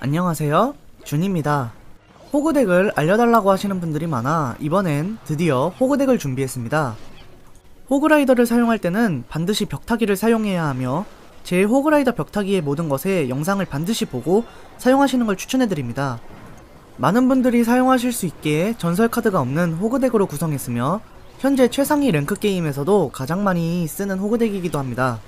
안녕하세요. 준입니다. 호구덱을 알려달라고 하시는 분들이 많아 이번엔 드디어 호구덱을 준비했습니다. 호그라이더를 사용할 때는 반드시 벽타기를 사용해야 하며 제 호그라이더 벽타기의 모든 것에 영상을 반드시 보고 사용하시는 걸 추천해드립니다. 많은 분들이 사용하실 수 있게 전설 카드가 없는 호그덱으로 구성했으며 현재 최상위 랭크 게임에서도 가장 많이 쓰는 호그덱이기도 합니다.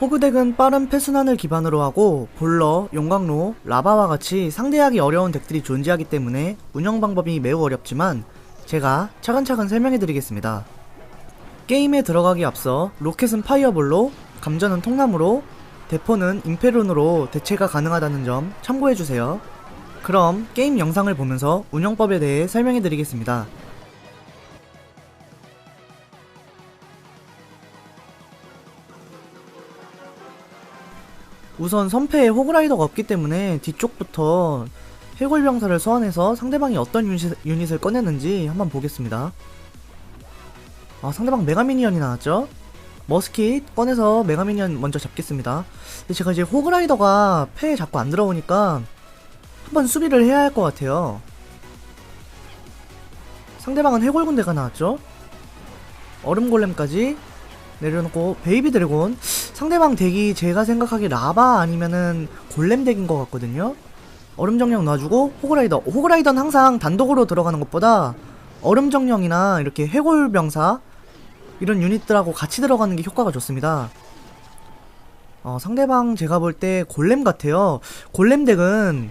호그덱은 빠른 패순환을 기반으로 하고 볼러, 용광로, 라바와 같이 상대하기 어려운 덱들이 존재하기 때문에 운영 방법이 매우 어렵지만 제가 차근차근 설명해드리겠습니다. 게임에 들어가기 앞서 로켓은 파이어볼로, 감전은 통나무로, 대포는 임페룬으로 대체가 가능하다는 점 참고해주세요. 그럼 게임 영상을 보면서 운영법에 대해 설명해드리겠습니다. 우선 선패에 호그라이더가 없기 때문에 뒤쪽부터 해골병사를 소환해서 상대방이 어떤 유닛, 유닛 을 꺼냈는지 한번 보겠습니다. 아 상대방 메가미니언이 나왔죠? 머스킷 꺼내서 메가미니언 먼저 잡겠습니다. 근데 제가 이제 호그라이더가 패에 자꾸 안 들어오니까 한번 수비를 해야 할 것 같아요. 상대방은 해골군대가 나왔죠? 얼음골렘까지 내려놓고 베이비 드래곤 상대방 덱이 제가 생각하기 라바 아니면은 골렘 덱인 것 같거든요. 얼음 정령 놔주고 호그라이더 호그라이더는 항상 단독으로 들어가는 것보다 얼음 정령이나 이렇게 해골 병사 이런 유닛들하고 같이 들어가는 게 효과가 좋습니다. 어, 상대방 제가 볼 때 골렘 같아요. 골렘 덱은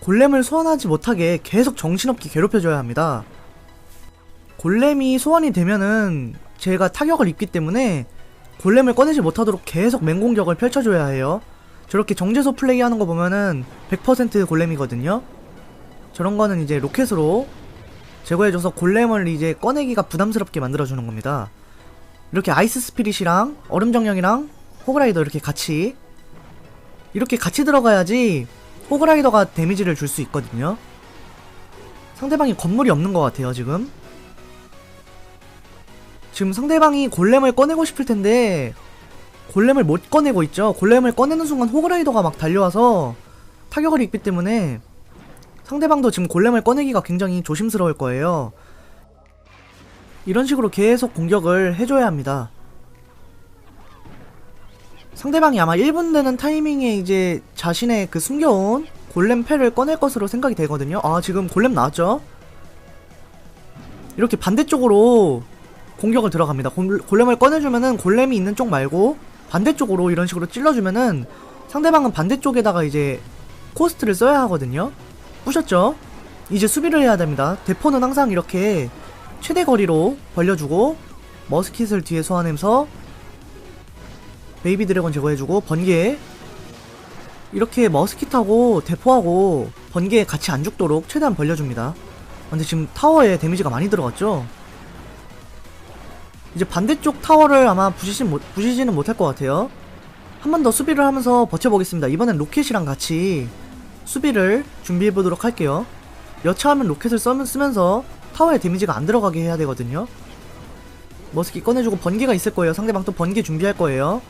골렘을 소환하지 못하게 계속 정신없게 괴롭혀줘야 합니다. 골렘이 소환이 되면은 제가 타격을 입기 때문에 골렘을 꺼내지 못하도록 계속 맹공격을 펼쳐줘야 해요. 저렇게 정제소 플레이하는 거 보면은 100% 골렘이거든요. 저런 거는 이제 로켓으로 제거해줘서 골렘을 이제 꺼내기가 부담스럽게 만들어주는 겁니다. 이렇게 아이스 스피릿이랑 얼음 정령이랑 호그라이더 이렇게 같이 이렇게 같이 들어가야지 호그라이더가 데미지를 줄 수 있거든요. 상대방이 건물이 없는 것 같아요 지금. 지금 상대방이 골렘을 꺼내고 싶을 텐데 골렘을 못 꺼내고 있죠. 골렘을 꺼내는 순간 호그라이더가 막 달려와서 타격을 입기 때문에 상대방도 지금 골렘을 꺼내기가 굉장히 조심스러울 거예요. 이런 식으로 계속 공격을 해줘야 합니다. 상대방이 아마 1분 되는 타이밍에 이제 자신의 그 숨겨온 골렘 패를 꺼낼 것으로 생각이 되거든요. 아, 지금 골렘 나왔죠? 이렇게 반대쪽으로 공격을 들어갑니다. 골, 골렘을 꺼내주면은 골렘이 있는 쪽 말고 반대쪽으로 이런 식으로 찔러주면은 상대방은 반대쪽에다가 이제 코스트를 써야 하거든요. 부셨죠? 이제 수비를 해야 됩니다. 대포는 항상 이렇게 최대 거리로 벌려주고 머스킷을 뒤에 소환하면서 베이비 드래곤 제거해주고 번개 이렇게 머스킷하고 대포하고 번개 같이 안 죽도록 최대한 벌려줍니다. 근데 지금 타워에 데미지가 많이 들어갔죠? 이제 반대쪽 타워를 아마 부시진 못, 부시지는 못할 것 같아요. 한 번 더 수비를 하면서 버텨보겠습니다. 이번엔 로켓이랑 같이 수비를 준비해보도록 할게요. 여차하면 로켓을 쓰면서 타워에 데미지가 안 들어가게 해야 되거든요. 머스키 꺼내주고 번개가 있을 거예요. 상대방 또 번개 준비할 거예요.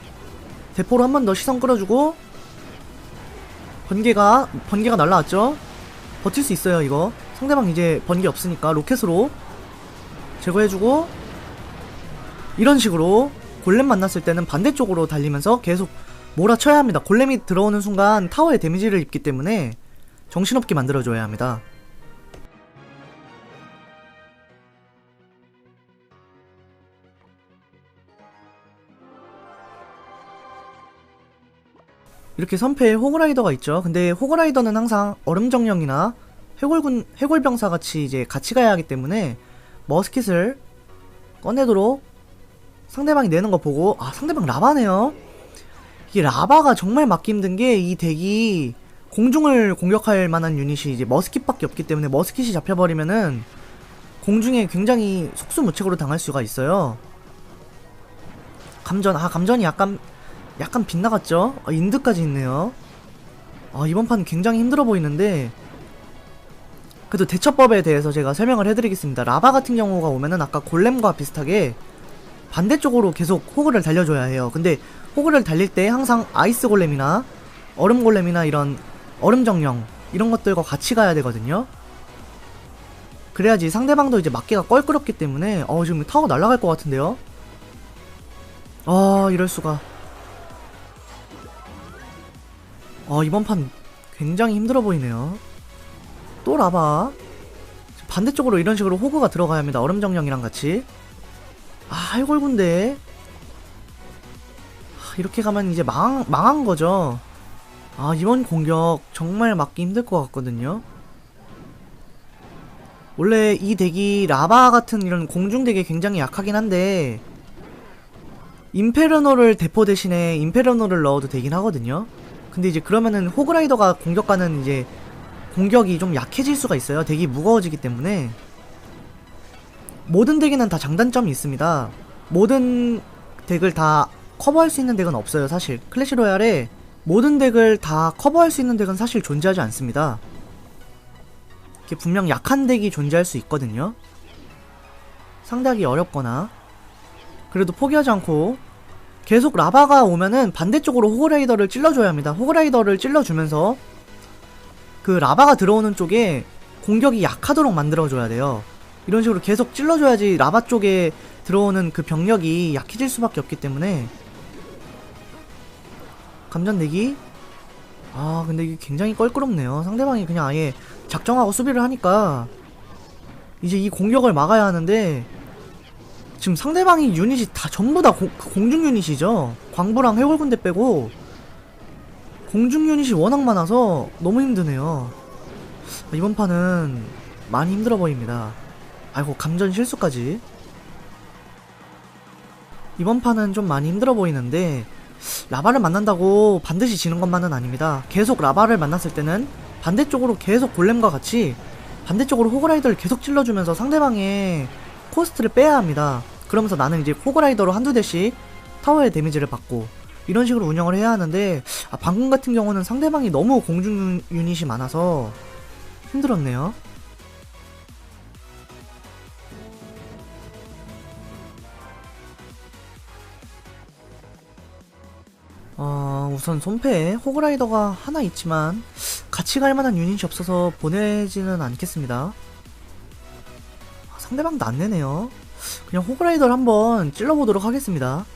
대포로 한 번 더 시선 끌어주고 번개가 번개가 날라왔죠. 버틸 수 있어요 이거. 상대방 이제 번개 없으니까 로켓으로 제거해주고 이런 식으로 골렘 만났을 때는 반대쪽으로 달리면서 계속 몰아쳐야 합니다. 골렘이 들어오는 순간 타워에 데미지를 입기 때문에 정신없게 만들어줘야 합니다. 이렇게 선패에 호그라이더가 있죠. 근데 호그라이더는 항상 얼음정령이나 해골군, 해골병사 같이 이제 같이 가야 하기 때문에 머스킷을 꺼내도록 상대방이 내는 거 보고 아 상대방 라바네요? 이게 라바가 정말 막기 힘든 게 이 덱이 공중을 공격할 만한 유닛이 이제 머스킷밖에 없기 때문에 머스킷이 잡혀버리면은 공중에 굉장히 속수무책으로 당할 수가 있어요. 감전 아 감전이 약간 약간 빗나갔죠? 아, 인드까지 있네요. 아 이번 판 굉장히 힘들어 보이는데 그래도 대처법에 대해서 제가 설명을 해드리겠습니다. 라바 같은 경우가 오면은 아까 골렘과 비슷하게 반대쪽으로 계속 호그를 달려줘야 해요. 근데 호그를 달릴 때 항상 아이스 골렘이나 얼음 골렘이나 이런 얼음 정령 이런 것들과 같이 가야 되거든요. 그래야지 상대방도 이제 맞기가 껄끄럽기 때문에 어 지금 타워 날아갈 것 같은데요. 아 이럴 수가. 아 이번 판 굉장히 힘들어 보이네요. 또 라바. 반대쪽으로 이런 식으로 호그가 들어가야 합니다. 얼음 정령이랑 같이. 아 해골군데. 아, 이렇게 가면 이제 망, 망한 거죠. 아 이번 공격 정말 막기 힘들 것 같거든요. 원래 이 덱이 라바 같은 이런 공중 덱에 굉장히 약하긴 한데 임페르노를 대포 대신에 임페르노를 넣어도 되긴 하거든요. 근데 이제 그러면은 호그라이더가 공격하는 이제 공격이 좀 약해질 수가 있어요. 덱이 무거워지기 때문에 모든 덱에는 다 장단점이 있습니다. 모든 덱을 다 커버할 수 있는 덱은 없어요. 사실 클래시 로얄에 모든 덱을 다 커버할 수 있는 덱은 사실 존재하지 않습니다. 이렇게 분명 약한 덱이 존재할 수 있거든요. 상대하기 어렵거나 그래도 포기하지 않고 계속 라바가 오면은 반대쪽으로 호그라이더를 찔러줘야 합니다. 호그라이더를 찔러주면서 그 라바가 들어오는 쪽에 공격이 약하도록 만들어줘야 돼요. 이런 식으로 계속 찔러줘야지 라바 쪽에 들어오는 그 병력이 약해질 수밖에 없기 때문에 감전 내기 아 근데 이게 굉장히 껄끄럽네요. 상대방이 그냥 아예 작정하고 수비를 하니까 이제 이 공격을 막아야 하는데 지금 상대방이 유닛이 다 전부 다 공, 공중 유닛이죠. 광부랑 해골군대 빼고 공중 유닛이 워낙 많아서 너무 힘드네요. 이번 판은 많이 힘들어 보입니다. 아이고 감전 실수까지. 이번 판은 좀 많이 힘들어 보이는데 라바를 만난다고 반드시 지는 것만은 아닙니다. 계속 라바를 만났을 때는 반대쪽으로 계속 골렘과 같이 반대쪽으로 호그라이더를 계속 찔러주면서 상대방의 코스트를 빼야 합니다. 그러면서 나는 이제 호그라이더로 한두 대씩 타워의 데미지를 받고 이런 식으로 운영을 해야 하는데 아, 방금 같은 경우는 상대방이 너무 공중 유닛이 많아서 힘들었네요. 우선 손패에 호그라이더가 하나 있지만 같이 갈 만한 유닛이 없어서 보내지는 않겠습니다. 아, 상대방도 안 내네요. 그냥 호그라이더를 한번 찔러보도록 하겠습니다.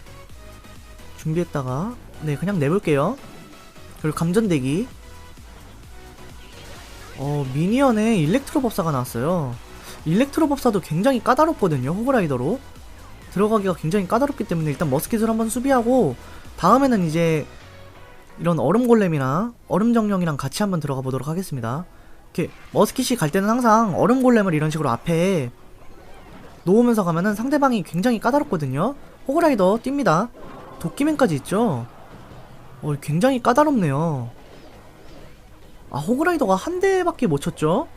준비했다가 네 그냥 내볼게요. 그리고 감전대기 어 미니언에 일렉트로 법사가 나왔어요. 일렉트로 법사도 굉장히 까다롭거든요. 호그라이더로 들어가기가 굉장히 까다롭기 때문에 일단 머스킷을 한번 수비하고 다음에는 이제 이런 얼음 골렘이나 얼음 정령이랑 같이 한번 들어가 보도록 하겠습니다. 이렇게 머스킷이 갈 때는 항상 얼음 골렘을 이런 식으로 앞에 놓으면서 가면은 상대방이 굉장히 까다롭거든요. 호그라이더 뜁니다. 도끼맨까지 있죠. 어, 굉장히 까다롭네요. 아, 호그라이더가 한 대밖에 못 쳤죠?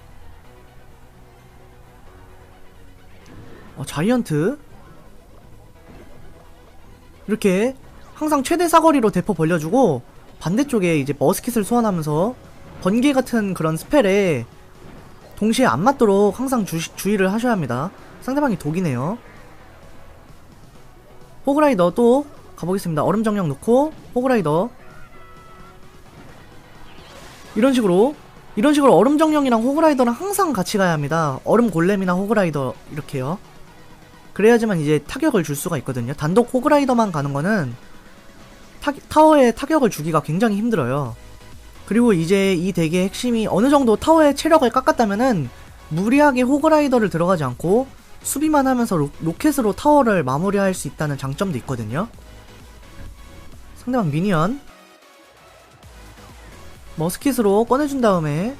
어, 자이언트. 이렇게 항상 최대 사거리로 대포 벌려주고 반대쪽에 이제 머스킷을 소환하면서 번개 같은 그런 스펠에 동시에 안 맞도록 항상 주, 주의를 하셔야 합니다. 상대방이 독이네요. 호그라이더 또 가보겠습니다. 얼음 정령 넣고 호그라이더 이런 식으로 이런 식으로 얼음 정령이랑 호그라이더랑 항상 같이 가야 합니다. 얼음 골렘이나 호그라이더 이렇게요. 그래야지만 이제 타격을 줄 수가 있거든요. 단독 호그라이더만 가는 거는 타, 타워에 타격을 주기가 굉장히 힘들어요. 그리고 이제 이 덱의 핵심이 어느 정도 타워의 체력을 깎았다면은 무리하게 호그라이더를 들어가지 않고 수비만 하면서 로, 로켓으로 타워를 마무리할 수 있다는 장점도 있거든요. 상대방 미니언 머스킷으로 꺼내준 다음에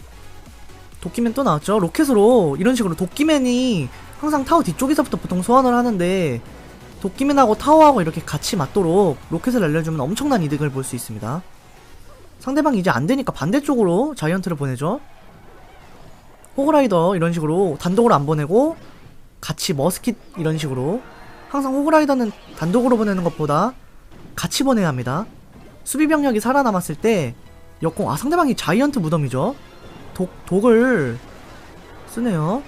도끼맨 또 나왔죠. 로켓으로 이런 식으로 도끼맨이 항상 타워 뒤쪽에서부터 보통 소환을 하는데 도끼맨하고 타워하고 이렇게 같이 맞도록 로켓을 날려주면 엄청난 이득을 볼 수 있습니다. 상대방이 이제 안되니까 반대쪽으로 자이언트를 보내죠. 호그라이더 이런 식으로 단독으로 안 보내고 같이 머스킷 이런 식으로 항상 호그라이더는 단독으로 보내는 것보다 같이 보내야 합니다. 수비 병력이 살아남았을 때 역공 아 상대방이 자이언트 무덤이죠. 독 독을 쓰네요.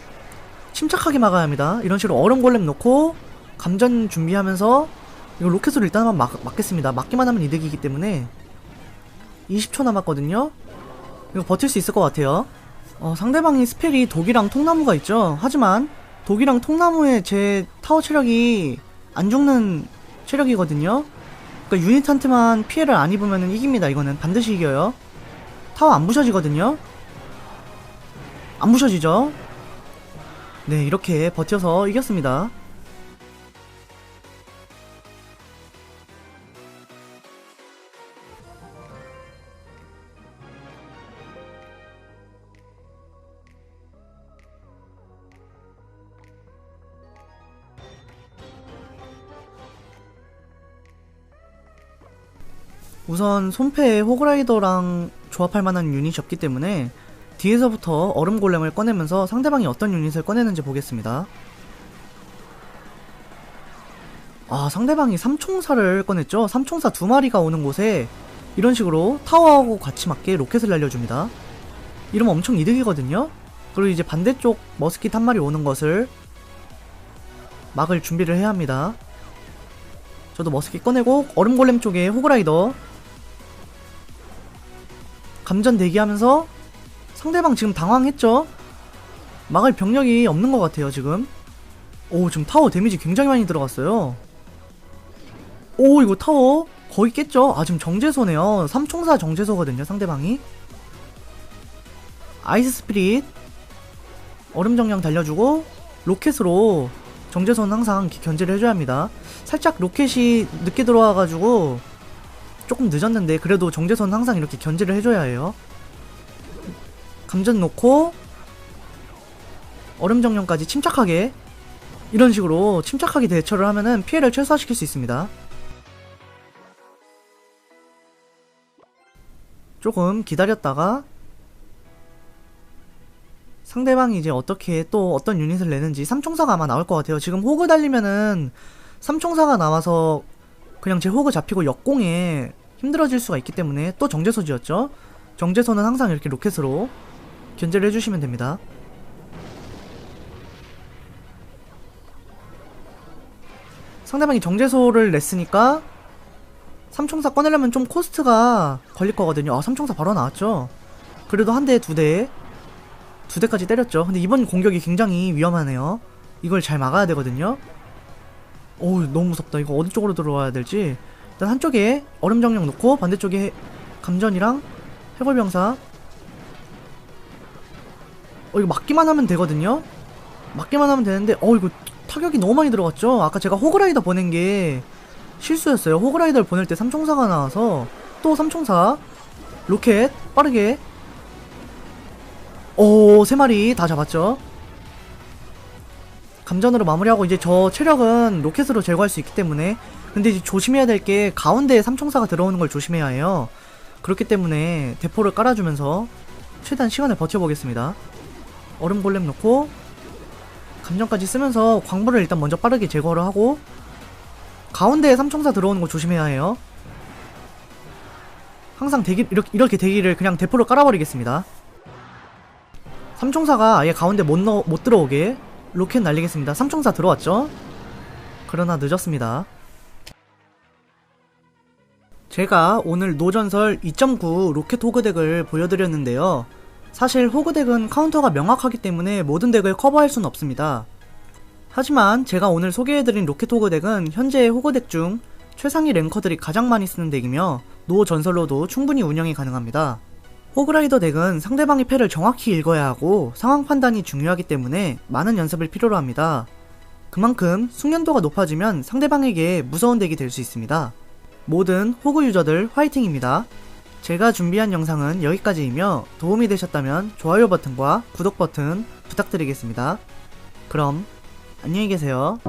침착하게 막아야 합니다. 이런 식으로 얼음 골렘 놓고 감전 준비하면서 이거 로켓으로 일단 한번 막, 막겠습니다. 막기만 하면 이득이기 때문에 20초 남았거든요. 이거 버틸 수 있을 것 같아요. 어, 상대방이 스펠이 독이랑 통나무가 있죠. 하지만 독이랑 통나무에 제 타워 체력이 안 죽는 체력이거든요. 그러니까 유닛한테만 피해를 안 입으면 이깁니다. 이거는 반드시 이겨요. 타워 안 부셔지거든요. 안 부셔지죠. 네, 이렇게 버텨서 이겼습니다. 우선 손패에 호그라이더랑 조합할 만한 유닛이 없기 때문에 뒤에서부터 얼음 골렘을 꺼내면서 상대방이 어떤 유닛을 꺼내는지 보겠습니다. 아, 상대방이 삼총사를 꺼냈죠? 삼총사 두 마리가 오는 곳에 이런 식으로 타워하고 같이 맞게 로켓을 날려줍니다. 이러면 엄청 이득이거든요? 그리고 이제 반대쪽 머스킷 한 마리 오는 것을 막을 준비를 해야 합니다. 저도 머스킷 꺼내고 얼음 골렘 쪽에 호그라이더 감전 대기하면서 상대방 지금 당황했죠? 막을 병력이 없는 것 같아요 지금. 오 지금 타워 데미지 굉장히 많이 들어갔어요. 오 이거 타워 거의 깼죠? 아 지금 정제소네요. 삼총사 정제소거든요 상대방이. 아이스 스피릿. 얼음 정령 달려주고 로켓으로 정제소는 항상 견제를 해줘야 합니다. 살짝 로켓이 늦게 들어와가지고 조금 늦었는데 그래도 정제소는 항상 이렇게 견제를 해줘야 해요 감전 놓고 얼음 정령까지 침착하게 이런 식으로 침착하게 대처를 하면은 피해를 최소화시킬 수 있습니다. 조금 기다렸다가 상대방이 이제 어떻게 또 어떤 유닛을 내는지 삼총사가 아마 나올 것 같아요. 지금 호그 달리면은 삼총사가 나와서 그냥 제 호그 잡히고 역공에 힘들어질 수가 있기 때문에 또 정제소지였죠. 정제소는 항상 이렇게 로켓으로 견제를 해주시면 됩니다. 상대방이 정제소를 냈으니까 삼총사 꺼내려면 좀 코스트가 걸릴 거거든요. 아, 삼총사 바로 나왔죠. 그래도 한 대, 두 대, 두 대까지 때렸죠. 근데 이번 공격이 굉장히 위험하네요. 이걸 잘 막아야 되거든요. 어우, 너무 무섭다. 이거 어디 쪽으로 들어와야 될지. 일단 한쪽에 얼음 정령 놓고 반대쪽에 감전이랑 해골병사. 어 이거 맞기만 하면 되거든요? 맞기만 하면 되는데 어 이거 타격이 너무 많이 들어갔죠? 아까 제가 호그라이더 보낸 게 실수였어요. 호그라이더를 보낼 때 삼총사가 나와서 또 삼총사. 로켓 빠르게. 오 세 마리 다 잡았죠? 감전으로 마무리하고 이제 저 체력은 로켓으로 제거할 수 있기 때문에 근데 이제 조심해야 될 게 가운데에 삼총사가 들어오는 걸 조심해야 해요. 그렇기 때문에 대포를 깔아주면서 최대한 시간을 버텨보겠습니다. 얼음 골렘 넣고 감정까지 쓰면서 광부를 일단 먼저 빠르게 제거를 하고 가운데에 삼총사 들어오는 거 조심해야 해요. 항상 대기 이렇게, 이렇게 대기를 그냥 대포를 깔아버리겠습니다. 삼총사가 아예 가운데 못, 넣, 못 들어오게 로켓 날리겠습니다. 삼총사 들어왔죠? 그러나 늦었습니다 제가 오늘 노전설 2.9 로켓 호그덱을 보여드렸는데요. 사실 호그덱은 카운터가 명확하기 때문에 모든 덱을 커버할 수는 없습니다. 하지만 제가 오늘 소개해드린 로켓 호그덱은 현재 호그덱 중 최상위 랭커들이 가장 많이 쓰는 덱이며 노 전설로도 충분히 운영이 가능합니다. 호그라이더 덱은 상대방의 패를 정확히 읽어야 하고 상황 판단이 중요하기 때문에 많은 연습을 필요로 합니다. 그만큼 숙련도가 높아지면 상대방에게 무서운 덱이 될 수 있습니다. 모든 호구 유저들 화이팅입니다. 제가 준비한 영상은 여기까지이며 도움이 되셨다면 좋아요 버튼과 구독 버튼 부탁드리겠습니다. 그럼 안녕히 계세요.